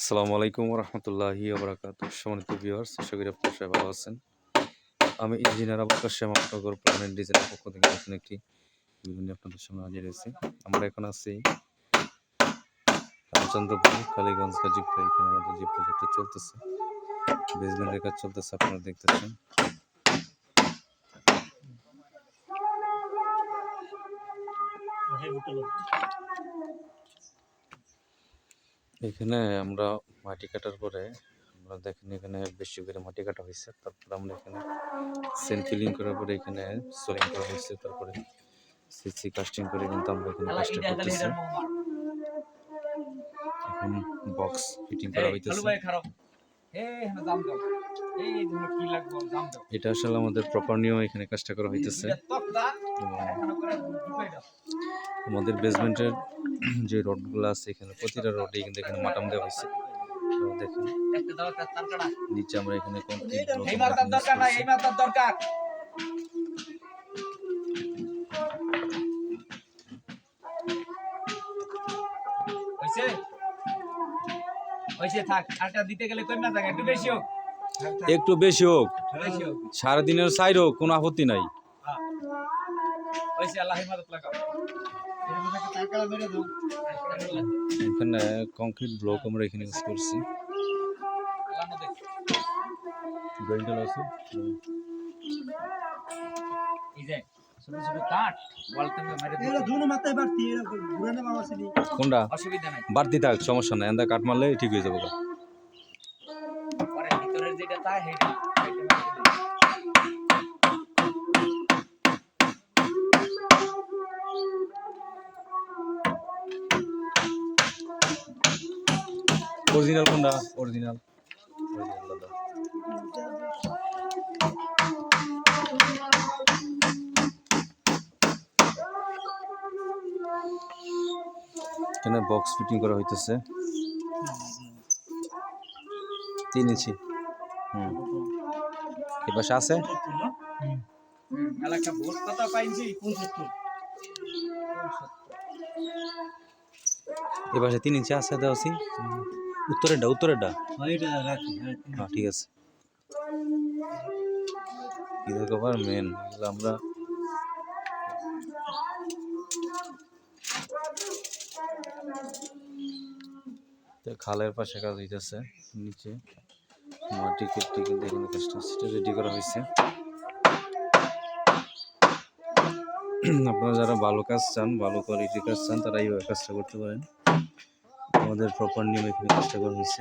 আসসালামু আলাইকুম রহমতুল্লাহি আবরাকাত সম্মানিত ভিউয়ার্স আশা করি আপনারা সবাই ভালো আছেন। আমি ইঞ্জিনিয়ার আবুকার শ্যামানগর প্ল্যানেট ডিজাইনের পক্ষ থেকে নতুন একটি নিয়ে আপনাদের সামনে হাজির হয়েছি। আমরা এখন আছি রামচন্দ্রপুর, কালীগঞ্জ, গাজীপুর, এখানে আমাদের যে প্রজেক্টটা চলতেছে বেসমেন্টের কাজ চলতেছে, আপনারা দেখতেছেন। এখানে আমরা মাটি কাটার পরে আমরা দেখেন এখানে বেশি করে মাটি কাটা হয়েছে। তারপরে আমরা এখানে সেন ফিলিং করার পরে এখানে সোলিং করা হয়েছে। তারপরে সিসি কাস্টিং করে কিন্তু আমরা এখানে কাজটা করতেছি। এখন বক্স ফিটিং করা হইতেছে। এটা আসলে আমাদের প্রপার নিয়ম এখানে কাজটা করা হইতেছে। আমাদের বেসমেন্টের যে রডগুলো আছে এখানে প্রতিটা রডে কিন্তু এখানে মাটাম দেওয়া হয়েছে। দেখেন। নিচে আমরা এখানে দরকার একটু বেশি হোক। সারাদিনের সাইড হোক। কোনো আপত্তি নাই। এখানে কংক্রিট ব্লক আমরা এখানে ইউজ করছি। আছে। কাঠ কোনটা? বাড়তি থাক সমস্যা নাই। কাট মারলে ঠিক হয়ে যাবে পরে ভিতরের যেটা তা অরিজিনাল কোনটা? অরিজিনাল এখানে বক্স ফিটিং করা হইতেছে। তিন ইঞ্চি। হুম। এ পাশে আছে? এ পাশে তিন ইঞ্চি আছে দেওয়াছি উত্তরেরটা উত্তরেরটা। হ্যাঁ, হ্যাঁ ঠিক আছে। ঈদের কভার মেন এগুলো আমরা খালের পাশে কাজ হইতেছে নিচে। মাটি কেটে কিন্তু এখানে কাজটা সেটা রেডি করা হয়েছে আপনারা যারা ভালো কাজ চান ভালো কোয়ালিটির কাজ চান তারা এইভাবে কাজটা করতে পারেন। আমাদের প্রপার নিয়ম এখানে কাজটা করা হয়েছে।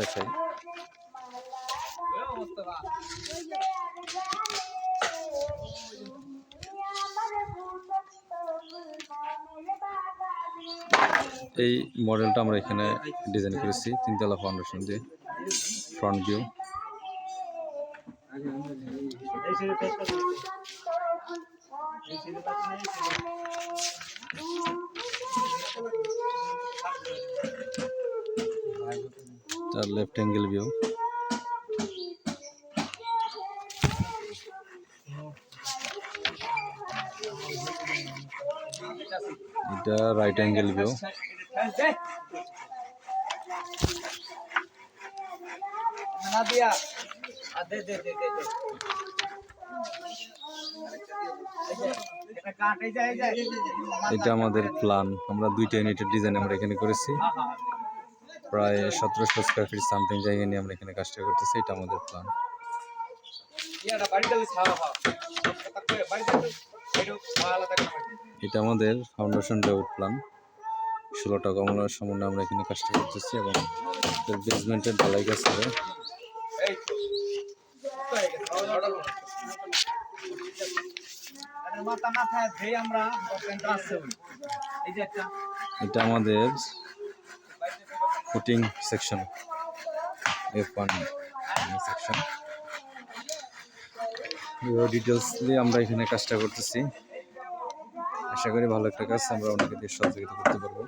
দেখাই। এই মডেলটা আমরা এখানে ডিজাইন করেছি, তিনতলা ফাউন্ডেশন দিয়ে। ফ্রন্ট ভিউ তার লেফট অ্যাঙ্গেল ভিউ এটা রাইট অ্যাঙ্গেল ভিউ না দিয়া। আ দে দে দে দে দে। এটা আমাদের প্ল্যান আমরা দুইটা ইউনিটের ডিজাইন আমরা এখানে করেছি। প্রায় সতেরোশো স্কোয়ার ফিট সামথিং জায়গা নিয়ে আমরা এখানে কাজটা করতেছি। এটা আমাদের প্ল্যান এটা আমাদের ফাউন্ডেশন ডেভেলপ প্ল্যান ষোলোটা কমলার সম্বন্ধে আমরা এখানে কাজটা করতেছি এবং বেসমেন্টের ঢালাই কাজ করে এই তো হয়ে গেছে অর্ডার আরে মাথা না থাকে ধেই আমরা কেন্দ্র আছে ওই। এই যে একটা এটা আমাদের footing section F one section. Details দিয়ে আমরা এখানে কাজটা করতেছি। আশা করি ভালো একটা কাজ, আমরা অনেকে দিয়ে সহযোগিতা করতে পারব।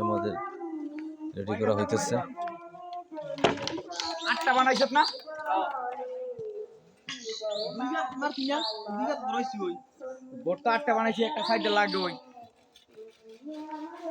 আমাদের রেডি করা হইতেছে। আটটা বানাইছ না? বোট তো আটটা বানাইছি একটা সাইডে লাগবে ওই।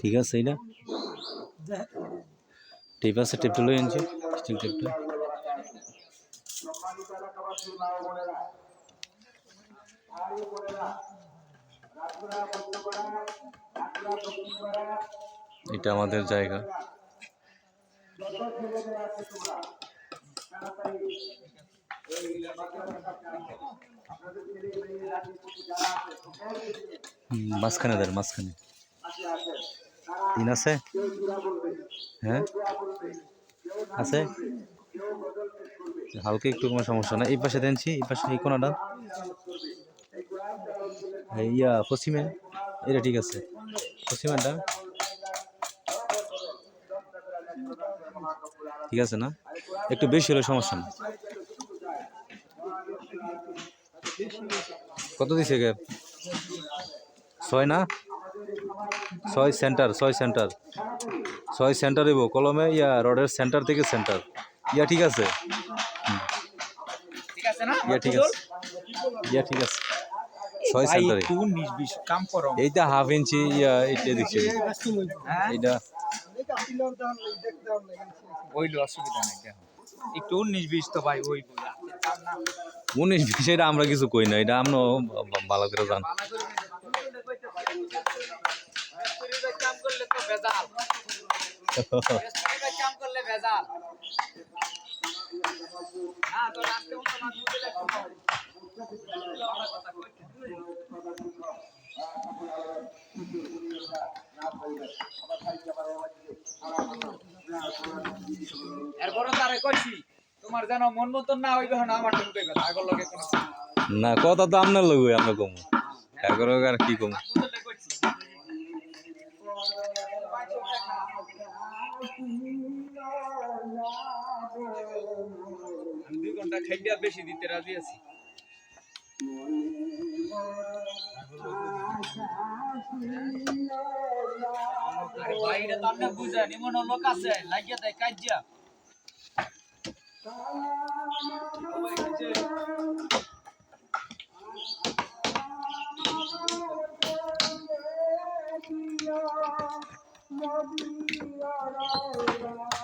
ঠিক আছে এইটা টেপ আছে টেপটা লই আনছি স্টিল টেপটা এটা আমাদের জায়গা। মাঝখানে দেন মাঝখানে। তিন আছে? হ্যাঁ? আছে? হালকা একটু কোনো সমস্যা না এই পাশে দেনছি এই পাশে এই কোনাটা। ইয়া পশ্চিমে এটা ঠিক আছে। পশ্চিমেরটা। ঠিক আছে না? একটু বেশি হলে সমস্যা না কত দিছে গ্যাপ? ছয় না? ছয় সেন্টার ছয় সেন্টার। ছয় সেন্টার দেবো কলমে ইয়া রডের সেন্টার থেকে সেন্টার। ইয়া ঠিক আছে? ইয়া ঠিক আছে। ইয়া ঠিক আছে। ছয় সেন্টারে। এইটা হাফ ইঞ্চি ইয়া দেখছি। হ্যাঁ? এইটা। ওইলো অসুবিধা নাই দেখো। একটু উনিশ বিশ তো ভাই ওই উনিশ বিশ এটা আমরা কিছু কই না এটা আমরা ভালো করে জান। করলে তো ভেজাল। কাম করলে ভেজাল। হ্যাঁ তো লাস্টে মতো না দিলে এরপরে তারে কইছি তোমার যেন মন মতন না হইবে না আমার ঢুকবে কথা আগর লগে কোনো না কথা তো আপনার লোক আমরা কমু। এগারো আর কি কমু বুঝলে কইছি আমি দুই ঘণ্টা খাইয়া বেশি দিতে রাজি আছি। এটা তো আপনি বুঝেন, এমন লোক আছে লাগিয়ে দেয় কাজিয়া Maria, Maria,